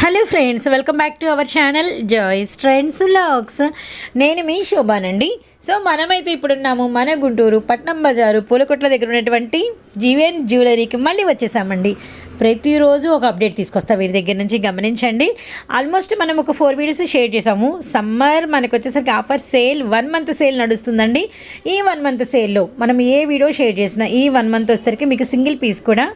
Hello friends welcome back to our channel Joys Trends Logs నేను మీ శోభానండి. So మనమైతే ఇప్పుడున్నాము మన గుంటూరు పట్నం బజారు పూలకొట్ల దగ్గర ఉన్నటువంటి జీవన్ జ్యువెలరీకి మళ్ళీ వచ్చేసామండి. ప్రతిరోజు ఒక అప్డేట్ తీసుకొస్తా వీరి దగ్గర నుంచి గమనించండి. ఆల్మోస్ట్ మనం ఒక ఫోర్ వీడియోస్ షేర్ చేసాము. సమ్మర్ మనకు వచ్చేసరికి offer sale one month sale నడుస్తుందండి. ఈ వన్ మంత్ సేల్లో మనం ఏ వీడియో షేర్ చేసినా ఈ వన్ మంత్ వచ్చేసరికి మీకు సింగిల్ పీస్ కూడా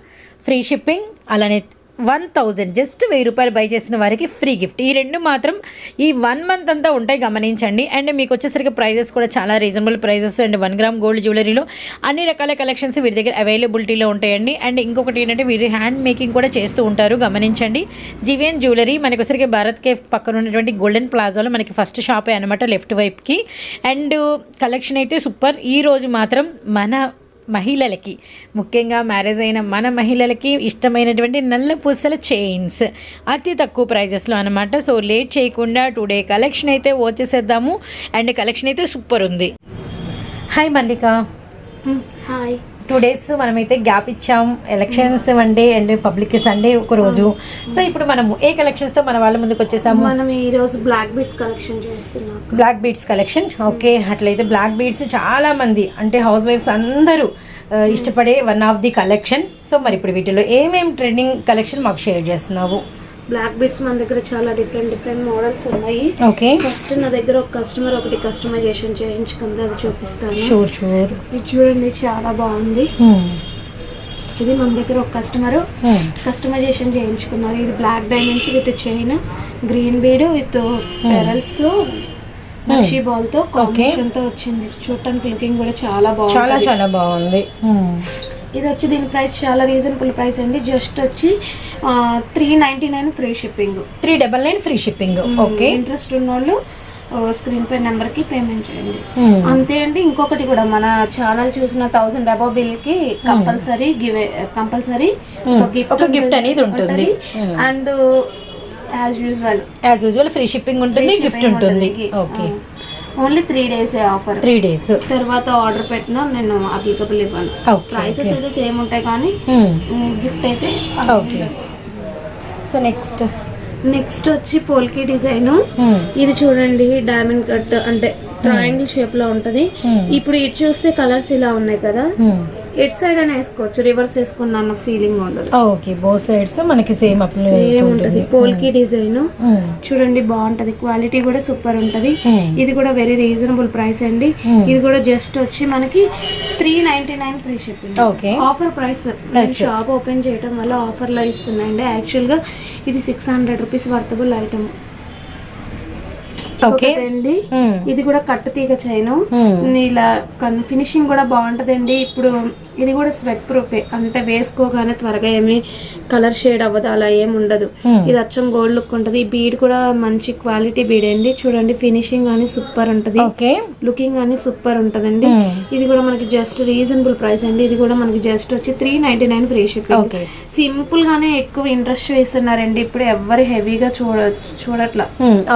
ఫ్రీ షిప్పింగ్ అలానే వన్ థౌజండ్. జస్ట్ వెయ్యి రూపాయలు బై చేసిన వారికి ఫ్రీ గిఫ్ట్ ఈ రెండు మాత్రం ఈ వన్ మంత్ అంతా ఉంటాయి గమనించండి. అండ్ మీకు వచ్చేసరికి ప్రైజెస్ కూడా చాలా reasonable prices and one gram gold జ్యువెలరీలో అన్ని రకాల కలెక్షన్స్ వీరి దగ్గర అవైలబిలిటీలో ఉంటాయండి. అండ్ ఇంకొకటి ఏంటంటే వీరి హ్యాండ్ మేకింగ్ కూడా చేస్తూ ఉంటారు గమనించండి. జివిఎన్ జ్యువెలరీ మనకు వచ్చేసరికి భారత్ కేఫ్ పక్కన ఉన్నటువంటి గోల్డెన్ ప్లాజాలో మనకి ఫస్ట్ షాపే అనమాట లెఫ్ట్ వైపుకి. అండ్ కలెక్షన్ అయితే సూపర్ ఈ రోజు మాత్రం మన మహిళలకి ముఖ్యంగా మ్యారేజ్ అయిన మన మహిళలకి ఇష్టమైనటువంటి నల్ల పూసల చైన్స్. అతి తక్కువ ప్రైజెస్లో అనమాట సో లేట్ చేయకుండా టుడే కలెక్షన్ అయితే వచ్చేసేద్దాము. అండ్ కలెక్షన్ అయితే సూపర్ ఉంది. Hi Mallika. Hi. Two days మనమైతే గ్యాప్ ఇచ్చాం. Elections one day and public Sunday ఒక రోజు సో ఇప్పుడు మనము ఏ కలెక్షన్స్తో మన వాళ్ళ ముందుకు వచ్చేసాము. మనం ఈ రోజు బ్లాక్ బీడ్స్ కలెక్షన్ చేస్తున్నాం. బ్లాక్ బీడ్స్ కలెక్షన్ ఓకే అట్లయితే బ్లాక్ బీడ్స్ చాలా మంది అంటే హౌస్ వైఫ్స్ అందరూ ఆ, ఇష్టపడే one of the collection so మరి ఇప్పుడు వీటిలో ఏమేమి ట్రెండింగ్ కలెక్షన్ మాకు షేర్ చేస్తున్నావు? బ్లాక్ బీడ్స్ మన దగ్గర చాలా డిఫరెంట్ డిఫరెంట్ మోడల్స్ ఉన్నాయి. ఓకే ఫస్ట్ నా దగ్గర ఒక కస్టమర్ ఒకటి కస్టమైజేషన్ చేయించుకుంది అది చూపిస్తాను. షూర్ షూర్ ఇది చూడండి చాలా బాగుంది. ఇది మన దగ్గర ఒక కస్టమర్ కస్టమైజేషన్ చేయించుకున్నారు. ఇది black diamonds with chain green bead with పెరల్స్తో నక్షి బాల్తో కాంబినేషన్తో వచ్చింది. చూడటానికి లుకింగ్ కూడా చాలా చాలా బాగుంది. చాలా బాగుంది. ఇది వచ్చి దీని ప్రైస్ చాలా రీజనబుల్ ప్రైస్ అండి. జస్ట్ వచ్చి three ninety nine free shipping three double nine free shipping okay. Interest ఉన్నోళ్ళు స్క్రీన్ పే నెంబర్కి పేమెంట్ చేయండి. అంతే అండి. ఇంకొకటి కూడా మన ఛానల్ చూసిన థౌసండ్ అబౌవ్ బిల్కి కంపల్సరీ గివ్ కంపల్సరీ ఒక gift అనేది ఉంటుంది. And as usual as usual free shipping ఉంటుంది గిఫ్ట్ ఉంటుంది. Okay. Only three days offer. Three days. తర్వాత ఆర్డర్ పెట్టినా నేను అప్లికబుల్ ఇవ్వను. ప్రైసెస్ అయితే సేమ్ ఉంటాయి కానీ గిఫ్ట్ అయితే ఓకే సో నెక్స్ట్ నెక్స్ట్ వచ్చి పోల్కి డిజైన్. ఇది చూడండి డైమండ్ కట్ అంటే ట్రయాంగిల్ షేప్లో ఉంటది. ఇప్పుడు ఇటు చూస్తే కలర్స్ ఇలా ఉన్నాయి కదా. ఎట్ సైడ్ అని వేసుకోవచ్చు. రివర్స్ వేసుకున్న ఫీలింగ్ ఉండదు. ఓకే. బో సైడ్స్ మనకి సేమ్ సేమ్ ఉంటది. పోల్కి డిజైన్. చూడండి బాగుంటది. క్వాలిటీ కూడా సూపర్ ఉంటది. ఇది కూడా వెరీ రీజనబుల్ ప్రైస్ అండి. ఇది కూడా జస్ట్ వచ్చి మనకి three ninety nine free shipping okay offer price shop open చేయడం వల్ల ఆఫర్లో ఇస్తున్నాయండి. యాక్చువల్గా ఇది six hundred rupees worthable item okay. అండి. ఇది కూడా కట్టు తీగ చైన్ ఇలా ఫినిషింగ్ కూడా బాగుంటదండి. ఇప్పుడు ఇది కూడా స్వెట్ ప్రూఫ్ అంటే వేసుకోగానే త్వరగా ఏమి కలర్ షేడ్ అవ్వదు అలా ఏమి ఉండదు. ఇది అచ్చం గోల్డ్ లుక్ ఉంటది. ఈ బీడ్ కూడా మంచి క్వాలిటీ బీడ్ అండి. చూడండి ఫినిషింగ్ కానీ సూపర్ ఉంటది. లుకింగ్ కానీ సూపర్ ఉంటదండి. ఇది కూడా మనకి జస్ట్ రీజనబుల్ ప్రైస్ అండి. ఇది కూడా మనకి జస్ట్ వచ్చి three ninety nine free shipping okay simple గానే ఎక్కువ ఇంట్రెస్ట్ వేస్తున్నారండి ఇప్పుడు ఎవ్వరు హెవీగా చూడ చూడట్లా.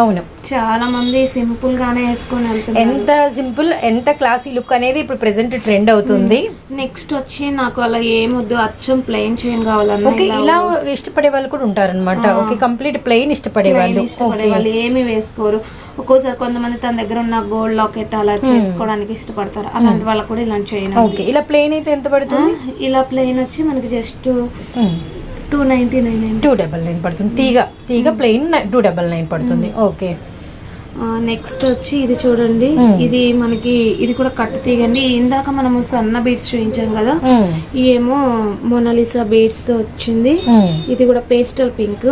అవును. చాలా మంది సింపుల్ గానే వేసుకొని వెళ్తున్నారు. ఎంత సింపుల్ ఎంత క్లాసీ లుక్ అనేది ఇప్పుడు ప్రెసెంట్ ట్రెండ్ అవుతుంది. నెక్స్ట్ వచ్చి నాకు అలా ఏమొద్దు అచ్చం ప్లెయిన్ చైన్ కావాలన్నా ఓకే ఇలా ఇష్టపడే వాళ్ళు కూడా ఉంటారన్నమాట. ఓకే కంప్లీట్ ప్లెయిన్ ఇష్టపడే వాళ్ళు. ఇష్టపడే వాళ్ళు ఏమి వేసుకోరు. ఒక్కోసారి కొంతమంది తన దగ్గర ఉన్న గోల్డ్ లాకెట్ అలా చేసుకోవడానికి ఇష్టపడతారు. అలాంటి వాళ్ళకు కూడా ఇలాంటి చైన్ ఓకే ఇలా ప్లెయిన్ అయితే ఎంత పడుతుంది? ఇలా ప్లెయిన్ వచ్చి మనకి just two ninety nine two double nine పడుతుంది. తీగ తీగ ప్లెయిన్ టూ డబల్ నైన్ పడుతుంది. ఓకే. నెక్స్ట్ వచ్చి ఇది చూడండి. ఇది మనకి ఇది కూడా కట్టు తీగండి. ఇందాక మనము సన్న బీడ్స్ చూపించాం కదా. ఏమో మొనాలిసా బీడ్స్తో వచ్చింది. ఇది కూడా పేస్టల్ పింక్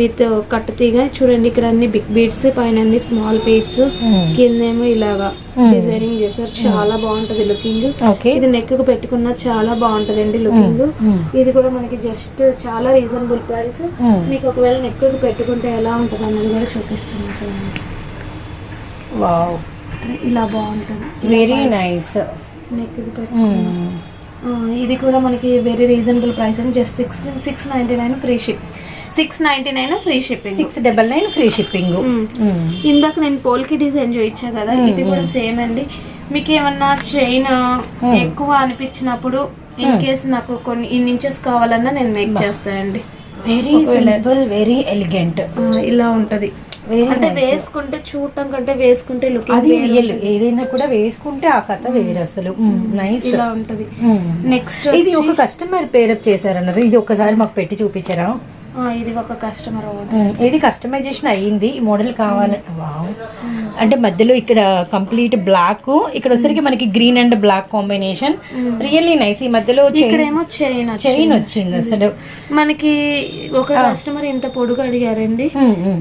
విత్ కట్టు తీగ. చూడండి ఇక్కడ అన్ని బిగ్ బీడ్స్ పైన అన్ని స్మాల్ బీడ్స్ కిందేమో ఇలాగా డిజైనింగ్ చేశారు. చాలా బాగుంటది లుకింగ్. ఇది నెక్కు పెట్టుకున్న చాలా బాగుంటదండి లుకింగ్. ఇది కూడా మనకి జస్ట్ చాలా రీజనబుల్ ప్రైస్ మీకు ఒకవేళ నెక్కు పెట్టుకుంటే ఎలా ఉంటది అన్నది కూడా చూపిస్తాను చూడండి. వావ్. ఇలా బాగుంటది. వెరీ నైస్ నెక్ ఇది కూడా మనకి వెరీ రీజనబుల్ ప్రైస్ అండి. Just six six ninety nine free ship six ninety nine free shipping six double nine free shipping ఇందాక నేను పోల్కి డిజైన్ చూపించా కదా ఇది కూడా సేమ్ అండి. మీకు ఏమన్నా చైన్ ఎక్కువ అనిపించినప్పుడు ఇన్ కేస్ నాకు కొన్ని ఇన్ ఇంచెస్ కావాలన్నా నేను మేక్ చేస్తానండి వెరీ సింపుల్ వెరీ ఎలిగెంట్ ఇలా ఉంటది. అంటే. వేసుకుంటే చూడటం కంటే వేసుకుంటే లుక్ అది రియల్ ఏదైనా కూడా వేసుకుంటే ఆ కథ వేరు అసలు. నైస్ ఇలా ఉంటది. నెక్స్ట్ ఇది ఒక కస్టమర్ పేరప్ చేశారన్నారు. ఇది ఒకసారి మాకు పెట్టి చూపించారా? ఇది ఒక కస్టమర్ ఇది కస్టమైజేషన్ అయ్యింది. ఈ మోడల్ కావాలి వావ్. అంటే మధ్యలో ఇక్కడ కంప్లీట్ బ్లాక్ ఇక్కడ వచ్చరికి మనకి green and black combination really nice ఈ మధ్యలో ఇక్కడేమో చైన్ చైన్ వచ్చింది. అసలు. మనకి ఒక కస్టమర్ ఇంత పొడుగు అడిగారండి.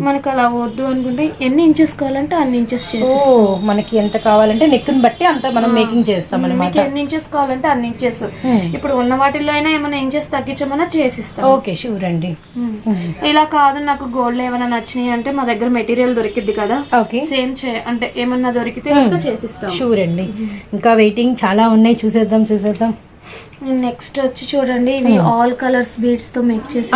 మనకు అలా వద్దు అనుకుంటే ఎన్ని ఇంచెస్ కావాలంటే అన్ని ఇంచెస్ ఓ చేసి మనకి ఎంత కావాలంటే నెక్ని బట్టి అంత మనం మేకింగ్ చేస్తాం అనమాట ఎన్ని ఇంచెస్ కావాలంటే అన్ని ఇంచెస్ ఇప్పుడు ఉన్న వాటిల్లో అయినా ఏమైనా ఇంచెస్ తగ్గించమన్నా చేసిస్తాం. ఓకే షూర్ అండి. ఇలా కాదు నాకు గోల్డ్ ఏమైనా నచ్చినాయి అంటే మా దగ్గర మెటీరియల్ దొరికిద్ది కదా. సేమ్ అంటే ఏమన్నా దొరికితే చేసిస్తాం. షూర్ అండి. ఇంకా వెయిటింగ్ చాలా ఉన్నాయి. చూసేద్దాం చూసేద్దాం. నెక్స్ట్ వచ్చి చూడండి ఇవి ఆల్ కలర్స్ బీడ్స్తో మేక్ చేసి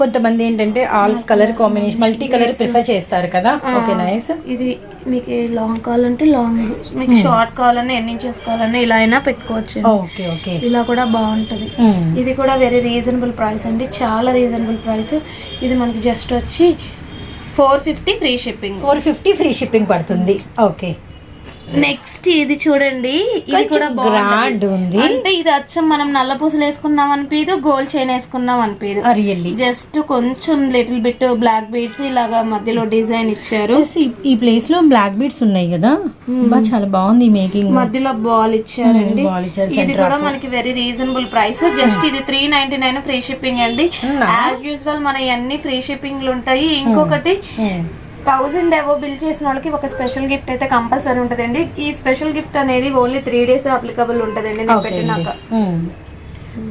కొంతమంది ఏంటంటే all colour combination multi colour prefer చేస్తారు కదా. ఓకే నైస్ ఇది మీకు లాంగ్ కావాలంటే లాంగ్ మీకు షార్ట్ కావాలన్నా ఎన్ని ఇంచెస్ కావాలన్నా ఇలా అయినా పెట్టుకోవచ్చు ఓకే ఓకే ఇలా కూడా బాగుంటది. ఇది కూడా వెరీ రీజనబుల్ ప్రైస్ అండి. చాలా రీజనబుల్ ప్రైస్ ఇది మనకి జస్ట్ వచ్చి four fifty free shipping four fifty free shipping పడుతుంది. ఓకే నెక్స్ట్ ఇది చూడండి. ఇది కూడా బాగుంది ఉంది. అంటే ఇది అచ్చం మనం నల్ల పూసలు వేసుకున్నాం అనిపించదు గోల్డ్ చైన్ వేసుకున్నాం అనిపించదు జస్ట్ కొంచెం లిటిల్ బిట్ బ్లాక్ బీడ్స్ ఇలాగా మధ్యలో డిజైన్ ఇచ్చారు. ఈ ప్లేస్లో బ్లాక్ బీడ్స్ ఉన్నాయి కదా? బా చాలా బాగుంది మేకింగ్ మధ్యలో బాల్ ఇచ్చారండి. ఇచ్చారు, ఇది కూడా మనకి వెరీ రీజనబుల్ ప్రైస్ జస్ట్ ఇది three ninety nine free shipping అండి. యాజ్ యూజువల్ మన అన్ని ఫ్రీ షిప్పింగ్ ఉంటాయి. ఇంకొకటి థౌజండ్ ఎవో బిల్ చేసిన వాళ్ళకి ఒక స్పెషల్ గిఫ్ట్ అయితే కంపల్సరీ ఉంటదండి. ఈ స్పెషల్ గిఫ్ట్ అనేది ఓన్లీ త్రీ డేస్ అప్లికబుల్ ఉంటదండి నేను పెట్టినాక.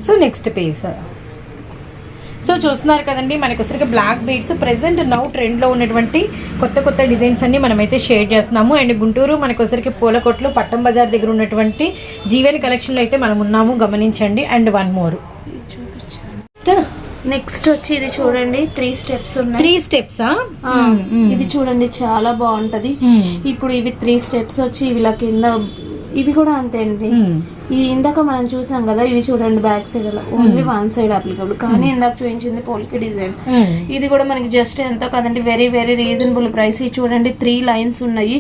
So next piece. సో చూస్తున్నారు కదండి మనకి వచ్చరికి బ్లాక్ బీడ్స్ ప్రెసెంట్ నౌ ట్రెండ్లో ఉన్నటువంటి కొత్త కొత్త డిజైన్స్ అన్ని మనమైతే షేర్ చేస్తున్నాము. అండ్ గుంటూరు మనకి వచ్చరికి పూలకొట్లు పట్టం బజార్ దగ్గర ఉన్నటువంటి జీవన్ కలెక్షన్లో అయితే మనం ఉన్నాము. గమనించండి. And one more. నెక్స్ట్ వచ్చి ఇది చూడండి త్రీ స్టెప్స్ ఉన్నాయి. త్రీ స్టెప్స్ ఆ, ఇది చూడండి చాలా బాగుంటది. ఇప్పుడు ఇవి త్రీ స్టెప్స్ వచ్చి ఇలా కింద ఇవి కూడా అంతే అండి. ఈ ఇందాక మనం చూసాం కదా ఇవి చూడండి బ్యాక్ సైడ్ అలా. ఓన్లీ వన్ సైడ్ అప్లికబుల్ కానీ ఇందాక చూపించింది పోలికి డిజైన్ ఇది కూడా మనకి జస్ట్ ఎంతో కదండి వెరీ వెరీ రీజనబుల్ ప్రైస్ ఇది చూడండి త్రీ లైన్స్ ఉన్నాయి.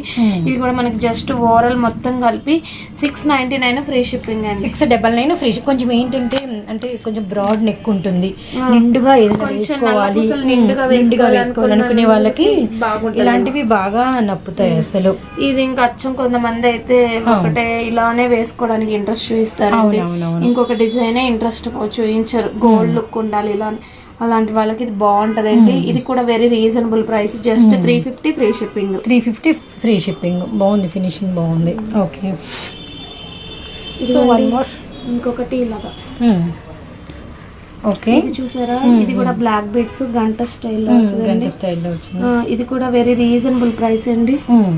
ఇది కూడా మనకి జస్ట్ ఓవరాల్ మొత్తం కలిపి six ninety nine free shipping అండి సిక్స్ డబల్ నైన్ ఫ్రీ కొంచెం ఏంటంటే అంటే కొంచెం బ్రాడ్ నెక్ ఉంటుంది. నిండుగా వేసుకోవాలి. నిండుగా ఉమ్, నిండుగా వేసుకోవాలనుకునే వాళ్ళకి ఇలాంటివి బాగా నప్పుతాయి అసలు. ఇది ఇంకా అచ్చం కొంతమంది అయితే ఒకటే ఇలానే వేసుకోవడానికి ఇంట్రెస్ట్ చూపిస్తారు అవునవునవును. ఇంకొక డిజైన్ ఇంట్రెస్ట్ చూపించరు. గోల్డ్ లుక్ ఉండాలి ఇలా. అలాంటి వాళ్ళకి ఇది బాగుంటదండి. ఇది కూడా very reasonable price just three fifty free shipping three fifty free shipping బాగుంది ఫినిషింగ్ బాగుంది. ఓకే సో వన్ మోర్ ఇంకొకటి ఇలాగా. ఓకే ఇది చూసారా? ఇది కూడా బ్లాక్ బీడ్స్ గంట స్టైల్లో గంట స్టైల్లో వచ్చింది. ఇది కూడా వెరీ రీజనబుల్ ప్రైస్ అండి. Hmm.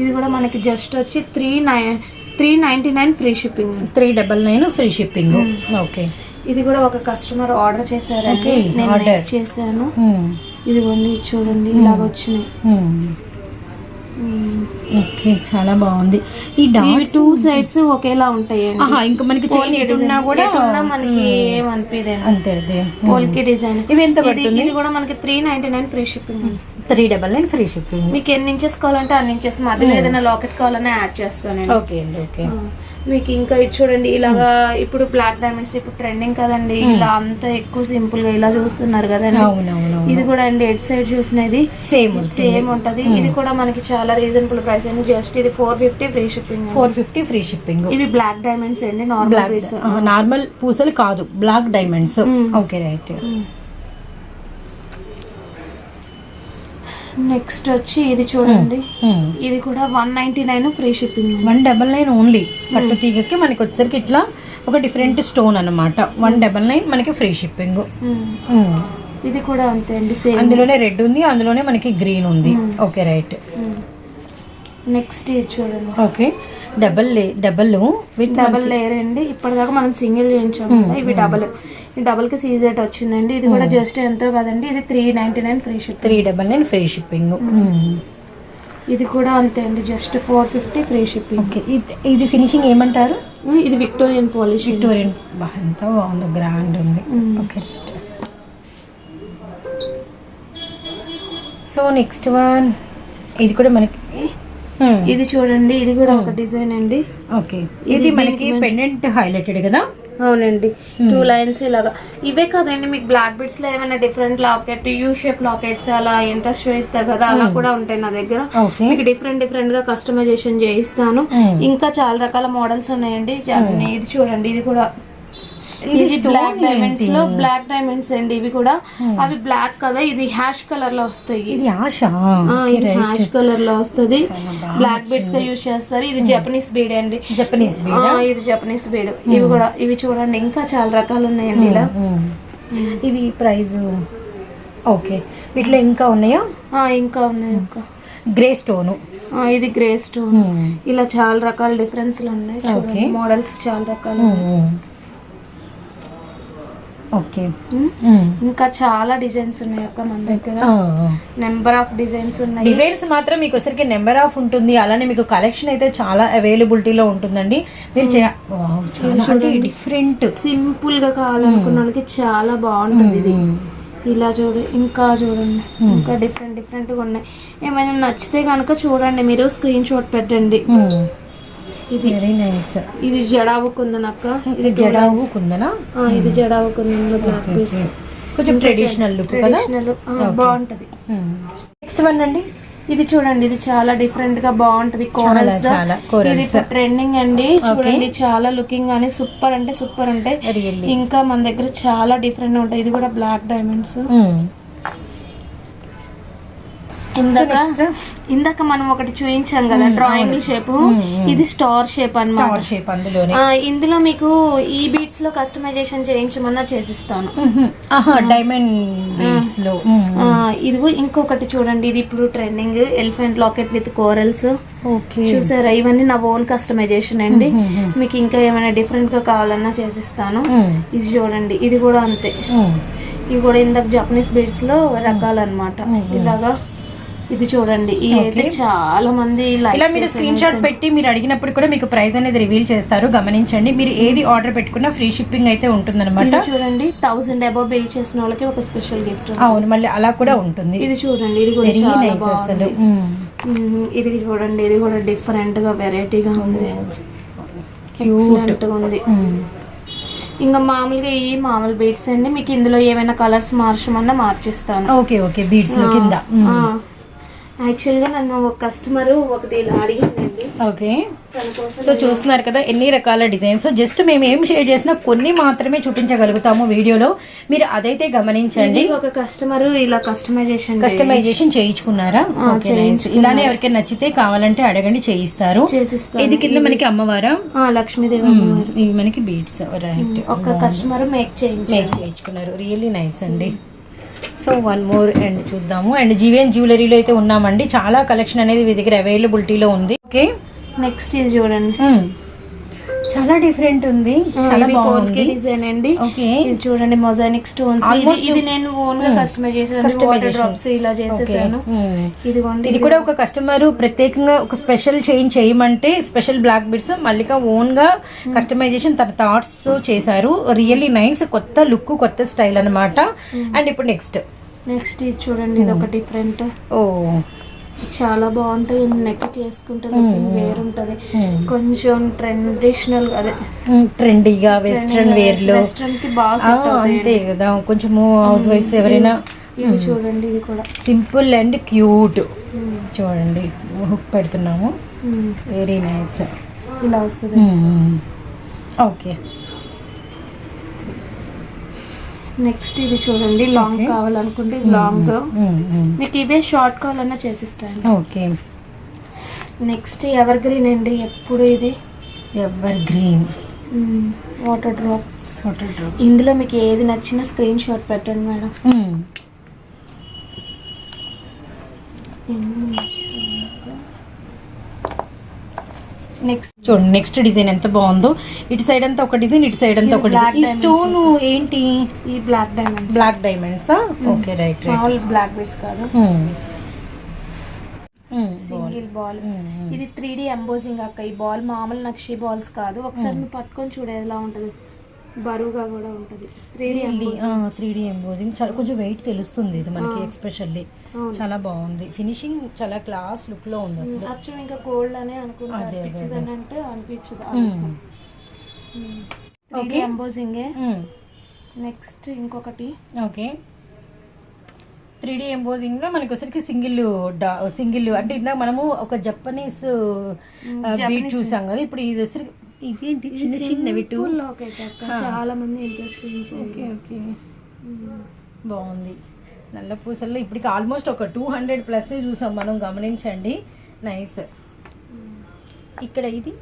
ఇది కూడా మనకి జస్ట్ వచ్చి three nine three ninety nine free shipping. Three double nine free shipping. Okay. ఇది కూడా ఒక కస్టమర్ ఆర్డర్ Okay, నేను చేశాను. Hmm. ఇది కొన్ని చూడండి ఇలాగ వచ్చినాయి. Hmm. ఓకే చాలా బాగుంది. ఈ డాట్స్ టూ సైడ్స్ ఒకేలా ఉంటాయండి. ఆహా ఇంకా మనకి చైన్ ఎటున్నా కూడా ఎటున్నా మనకి ఏమనిపిదండి అంతే అదే. పోల్కి డిజైన్ ఇవి ఎంత ఇది పడుతుంది? ఇది కూడా మనకి three ninety nine free shipping three double nine free shipping మీకు ఎన్ని ఇంచెస్ కావాలంటే అన్ని ఇంచెస్ మధ్యలో ఏదైనా లాకెట్ కావాలన్నా యాడ్ చేస్తానండి. ఓకే అండి ఓకే. మీకు ఇంకా ఇది చూడండి ఇలాగా ఇప్పుడు బ్లాక్ డైమండ్స్ ఇప్పుడు ట్రెండింగ్ కదండి. ఇలా అంత ఎక్కువ సింపుల్గా ఇలా చూస్తున్నారు కదండి. ఇది కూడా అండి ఎడ్ సైడ్ చూసినది? సేమ్ సేమ్ ఉంటది. ఇది కూడా మనకి చాలా రీజనబుల్ ప్రైస్ అండి. జస్ట్ ఇది four fifty free shipping four fifty free shipping ఇవి బ్లాక్ డైమండ్స్ అండి నార్మల్ నార్మల్ పూసలు కాదు. Black diamonds okay right next వచ్చి ఇది చూడండి. ఇది కూడా one ninety nine free shipping one double nine only కట్టు తీగకి మనకి వచ్చేసరికి ఇట్లా ఒక డిఫరెంట్ స్టోన్ అన్నమాట. వన్ డబల్ నైన్ మనకి ఫ్రీ షిప్పింగ్ ఇది కూడా అంతే అండి సేమ్. అందులోనే రెడ్ ఉంది అందులోనే మనకి గ్రీన్ ఉంది. ఓకే రైట్ నెక్స్ట్ ఇది చూడండి. Okay double double with double layer అండి. ఇప్పటిదాకా మనం సింగిల్ చేయించాం కదా ఇవి డబల్ ఈ డబల్కి సీజెట్ వచ్చిందండి. ఇది కూడా జస్ట్ ఎంతో కదండి. ఇది three ninety nine free ship three double nine free shipping ఇది కూడా అంతే అండి. Just four fifty free shipping okay ఇది ఫినిషింగ్ ఏమంటారు? ఇది విక్టోరియన్ పాలిష్ విక్టోరియన్ ఎంత బాగుందో గ్రాండ్ ఉంది. ఓకే సో నెక్స్ట్ వన్ ఇది కూడా మనకి ఇది చూడండి ఇది కూడా ఒక డిజైన్ అండి. ఓకే ఇది మనకి పెండెంట్ హైలైటెడ్ కదా? అవునండి. టూ లైన్స్ ఇలాగా. ఇవే కాదండి మీకు బ్లాక్ బిట్స్లో ఏమైనా different locket U shape lockets అలా ఇంట్రెస్ట్ చూపిస్తారు కదా అలా కూడా ఉంటాయి నా దగ్గర. మీకు డిఫరెంట్ డిఫరెంట్గా కస్టమైజేషన్ చేయిస్తాను. Hmm. ఇంకా చాలా రకాల మోడల్స్ ఉన్నాయండి. ఇది చూడండి ఇది కూడా ఇది బ్లాక్ డైమండ్స్? లో బ్లాక్ డైమండ్స్ అండి ఇవి కూడా అవి బ్లాక్ కదా ఇది హ్యాష్ కలర్లో వస్తాయి. ఇది హ్యాష్ కలర్లో వస్తుంది. బ్లాక్ బీడ్స్గా యూజ్ చేస్తారు. ఇది జపనీస్ బీడ్ అండి. జపనీస్ ఇది జపనీస్ బీడ్ ఇవి కూడా ఇవి చూడండి ఇంకా చాలా రకాలు ఉన్నాయండి ఇలా. ఇవి ప్రైస్ ఓకే. వీటిలో ఇంకా ఉన్నాయా? ఇంకా ఉన్నాయి ఇంకా. గ్రే స్టోను ఇది గ్రే స్టోన్ ఇలా చాలా రకాల డిఫరెన్స్ ఉన్నాయి. మోడల్స్ చాలా రకాలు ఉన్నాయి. Okay um. ఇంకా చాలా డిజైన్స్ ఉన్నాయి అక్క మన దగ్గర. నెంబర్ ఆఫ్ డిజైన్స్ ఉన్నాయి. డిజైన్స్ మాత్రం మీకు వచ్చరికి నెంబర్ ఆఫ్ ఉంటుంది. అలానే మీకు కలెక్షన్ అయితే చాలా అవైలబిలిటీలో ఉంటుందండి. మీరు చాలా డిఫరెంట్ సింపుల్గా కావాలనుకున్న వాళ్ళకి చాలా బాగుంటుంది ఇది. ఇలా చూడు ఇంకా చూడండి. ఇంకా డిఫరెంట్ డిఫరెంట్గా ఉన్నాయి. ఏమైనా నచ్చితే కనుక చూడండి. మీరు స్క్రీన్ షాట్ పెట్టండి ఇది వెరీ నైస్ ఇది జడావు కుందనక్క ఇది జడావు కుందనా? ఇది జడావు కుందన్ బ్లాక్ బీడ్స్ కొంచెం ట్రెడిషనల్ లుక్ ట్రెడిషనల్ బాగుంటది. నెక్స్ట్ వన్ అండి. ఇది చూడండి ఇది చాలా డిఫరెంట్గా బాగుంటది. కోరల్స్. ఇది ట్రెండింగ్ అండి. చూడండి చాలా లుకింగ్ గానీ సూపర్ అంటే సూపర్ ఉంటాయి. ఇంకా మన దగ్గర చాలా డిఫరెంట్ ఉంటాయి. ఇది కూడా బ్లాక్ డైమండ్స్ ఇందాక ఇందాక మనం ఒకటి చూపించాం కదా డ్రాయింగ్ షేప్ ఇది స్టార్ షేప్ అన్నమాట. స్టార్ షేప్ అందులోనే. ఆ, ఇందులో మీకు ఈ బీట్స్లో కస్టమైజేషన్ చేయించమన్నా చేసిస్తాను. డైమండ్లో. ఇదిగో ఇంకొకటి చూడండి ఇది ఇప్పుడు trending elephant locket with corals okay చూసారా? ఇవన్నీ నా ఓన్ కస్టమైజేషన్ అండి. మీకు ఇంకా ఏమైనా డిఫరెంట్గా కావాలన్నా చేసిస్తాను. ఇది చూడండి ఇది కూడా అంతే. ఇవి కూడా ఇందాక జపనీస్ బీడ్స్లో రకాలన్నమాట. ఇలాగా ఇది చూడండి. అయితే చాలా మంది ఇలా మీరు స్క్రీన్ షాట్ పెట్టి మీరు అడిగినప్పుడు కూడా మీకు ప్రైస్ అనేది రివీల్ చేస్తారు. గమనించండి. మీరు ఏది ఆర్డర్ పెట్టుకున్నా ఫ్రీ షిప్పింగ్ అయితే ఉంటుందన్నమాట. ఇది చూడండి. థౌసండ్ అబౌవ్ బిల్ చేసిన వాళ్ళకి ఒక స్పెషల్ గిఫ్ట్ అవును మళ్ళీ అలా కూడా ఉంటుంది. ఇది చూడండి. ఇది కూడా అసలు. ఇది చూడండి. ఇది కూడా డిఫరెంట్గా వెరైటీగా ఉంది. ఉంది. ఇంకా మామూలుగా ఈ మామూలు బీట్స్ అండి. మీకు ఇందులో ఏమైనా కలర్స్ మార్చమన్నా మార్చిస్తాను. ఓకే ఓకే బీడ్స్ కింద. యాక్చువల్గా నన్ను ఒక కస్టమర్ ఒకటి ఇలా అడిగిందండి. ఓకే. సో చూస్తున్నారు కదా ఎన్ని రకాల డిజైన్స్. జస్ట్ మేము ఏం షేర్ చేసినా కొన్ని మాత్రమే చూపించగలుగుతాము వీడియోలో. మీరు అదైతే గమనించండి. ఒక కస్టమర్ ఇలా కస్టమైజేషన్ కస్టమైజేషన్ చేయించుకున్నారా. ఇలానే ఎవరికైనా నచ్చితే కావాలంటే అడగండి చేయిస్తారు. ఇది కింద మనకి అమ్మవారా? లక్ష్మీదేవి అమ్మవారు. ఇవి మనకి బీడ్స్ రైట్ ఒక కస్టమర్ మేక్ చేయించుకున్నారు. రియల్లీ నైస్ అండి. సో వన్ మోర్ అండ్ చూద్దాము. అండ్ జీవీఎన్ జ్యువెలరీలో అయితే ఉన్నామండి. చాలా కలెక్షన్ అనేది మీ దగ్గర అవైలబిలిటీలో ఉంది. ఓకే. నెక్స్ట్ ఇది చూడండి. చాలా డిఫరెంట్ ఉంది. చాలా బాగుంది. డిజైన్ అండి. ఓకే ఇది చూడండి మొజానిక్ స్టోన్స్ ఇది నేను ఓన్గా కస్టమైజ్ చేసాను వాటర్ Customization. డ్రాప్స్ ఇలా చేసేసాను. ఇదిగోండి ఇది కూడా ఒక కస్టమర్ ప్రత్యేకంగా ఒక స్పెషల్ చేంజ్ చేయమంటే స్పెషల్ బ్లాక్ బిడ్స్ మల్లిక ఓన్గా కస్టమైజేషన్ తన థాట్స్తో చేశారు. రియల్లీ నైస్ కొత్త లుక్ కొత్త స్టైల్ అన్నమాట. అండ్ ఇప్పుడు నెక్స్ట్ నెక్స్ట్ ఇది చూడండి ఇది ఒక డిఫరెంట్ ఓ చాలా బాగుంటది నెక్ వేసుకుంటే వేరుంటది. కొంచెం ట్రెడిషనల్ అదే. ట్రెండీగా వెస్ట్రన్ వేర్లో అంతే కదా. కొంచెము హౌస్ వైఫ్స్ ఎవరైనా ఇది చూడండి ఇది కూడా. Simple and cute. చూడండి హుక్ పెడుతున్నాము. వెరీ నైస్ ఇలా వస్తుంది. ఓకే. నెక్స్ట్ ఇది చూడండి లాంగ్ కావాలనుకుంటే లాంగ్ మీకు ఇవే షార్ట్ కావాలన్నా చేసిస్తాను. ఓకే నెక్స్ట్ ఎవర్ గ్రీన్ అండి ఎప్పుడు ఇది? Evergreen water drops water drop ఇందులో మీకు ఏది నచ్చినా స్క్రీన్ షాట్ పెట్టండి మేడం. నెక్స్ట్ చూడండి నెక్స్ట్ డిజైన్ ఎంత బాగుందో. ఇటు సైడ్ అంతా ఒక డిజైన్ ఇటు సైడ్ అంతా ఒక డిజైన్ ఈ స్టోన్ ఏంటి? ఈ black diamonds black diamonds okay right మామూలు బ్లాక్ బీడ్స్ కాదు. సింగిల్ బాల్ ఇది త్రీ డి ఎంబోజింగ్ అక్క. ఈ బాల్ మామూలు నక్షి బాల్స్ కాదు. ఒకసారి నువ్వు పట్టుకొని చూడు ఎలా ఉంటుంది. బరువుగా కూడా ఉంటుంది. త్రీ త్రీ డి ఎంబోజింగ్ చాలా కొంచెం వెయిట్ తెలుస్తుంది ఇది మనకి. ఎక్స్పెషల్లీ. చాలా బాగుంది. ఫినిషింగ్ చాలా క్లాస్ లుక్లో ఉంది అసలు. అచ్చం ఇంకా గోల్డ్ అనే అదే, అనిపించదు. అంటే. ఓకే. ఎంబోజింగే. నెక్స్ట్ ఇంకొకటి. ఓకే త్రీ డి ఎంబోజింగ్లో మనకి వచ్చరికి సింగిల్ డా సింగిల్ అంటే ఇందాక మనము ఒక జపనీస్ బీట్. చూసాం కదా. ఇప్పుడు ఇది వచ్చరికి ఇదేంటి? చిన్న చిన్నవి టూ. చాలా మంది ఇంట్రెస్ట్ ఓకే ఓకే. బాగుంది. నల్ల పూసల్లో ఇప్పటికి ఆల్మోస్ట్ ఒక టూ హండ్రెడ్ ప్లస్ చూసాం మనం గమనించండి. నైస్ ఇక్కడ ఇది?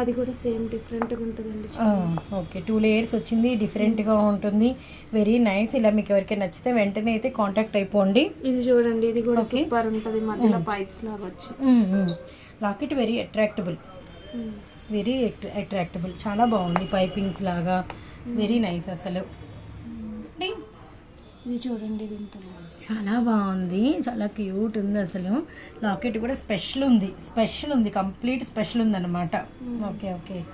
అది కూడా సేమ్ డిఫరెంట్గా ఉంటుందండి ఓకే. టూ లేయర్స్ వచ్చింది డిఫరెంట్గా ఉంటుంది. వెరీ నైస్ ఇలా మీకు ఎవరికైనా నచ్చితే వెంటనే అయితే కాంటాక్ట్ అయిపోండి. ఇది చూడండి ఇది కూడా. సూపర్ ఉంటది. మధ్యలో పైప్స్ లాగా వచ్చి. Locket very attractable very attractable. చాలా బాగుంది పైపింగ్స్ లాగా. వెరీ నైస్ అసలు. ఇది చూడండి చాలా బాగుంది. చాలా క్యూట్ ఉంది అసలు. లాకెట్ కూడా స్పెషల్ ఉంది. స్పెషల్ ఉంది. కంప్లీట్ స్పెషల్ ఉంది అనమాట ఓకే ఓకే.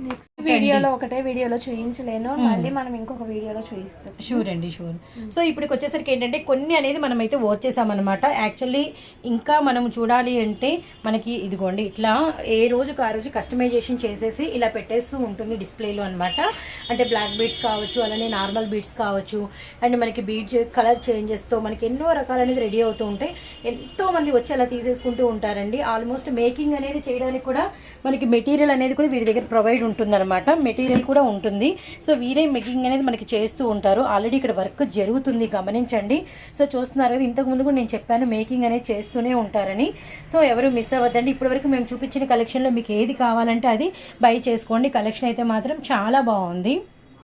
నెక్స్ట్ వీడియోలో ఒకటే వీడియోలో చూపించలేను Hmm. మళ్ళీ మనం ఇంకొక వీడియోలో చూపిస్తాం షూర్ అండి షూర్ సో ఇప్పటికి వచ్చేసరికి ఏంటంటే కొన్ని అనేది మనం అయితే వచ్చేసామన్నమాట యాక్చువల్లీ ఇంకా మనం చూడాలి అంటే మనకి ఇదిగోండి ఇట్లా ఏ రోజుకి ఆ రోజు కస్టమైజేషన్ చేసేసి ఇలా పెట్టేస్తూ ఉంటుంది డిస్ప్లేలో అన్నమాట. అంటే బ్లాక్ బీడ్స్ కావచ్చు అలానే నార్మల్ బీడ్స్ కావచ్చు. అండ్ మనకి బీడ్స్ కలర్ చేంజెస్తో మనకి ఎన్నో రకాలు అనేది రెడీ అవుతూ ఉంటాయి. ఎంతో మంది వచ్చి అలా తీసేసుకుంటూ ఉంటారండి. ఆల్మోస్ట్ మేకింగ్ అనేది చేయడానికి కూడా మనకి మెటీరియల్ అనేది కూడా వీరి దగ్గర ప్రొవైడ్ ఉంటుందన్నమాట. మెటీరియల్ కూడా ఉంటుంది. సో వీరే మేకింగ్ అనేది మనకి చేస్తూ ఉంటారు. ఆల్రెడీ ఇక్కడ వర్క్ జరుగుతుంది. గమనించండి. సో చూస్తున్నారు కదా ఇంతకు ముందు కూడా నేను చెప్పాను మేకింగ్ అనేది చేస్తూనే ఉంటారని. సో ఎవరు మిస్ అవ్వద్దండి. ఇప్పటివరకు మేము చూపించిన కలెక్షన్లో మీకు ఏది కావాలంటే అది బై చేసుకోండి. కలెక్షన్ అయితే మాత్రం చాలా బాగుంది.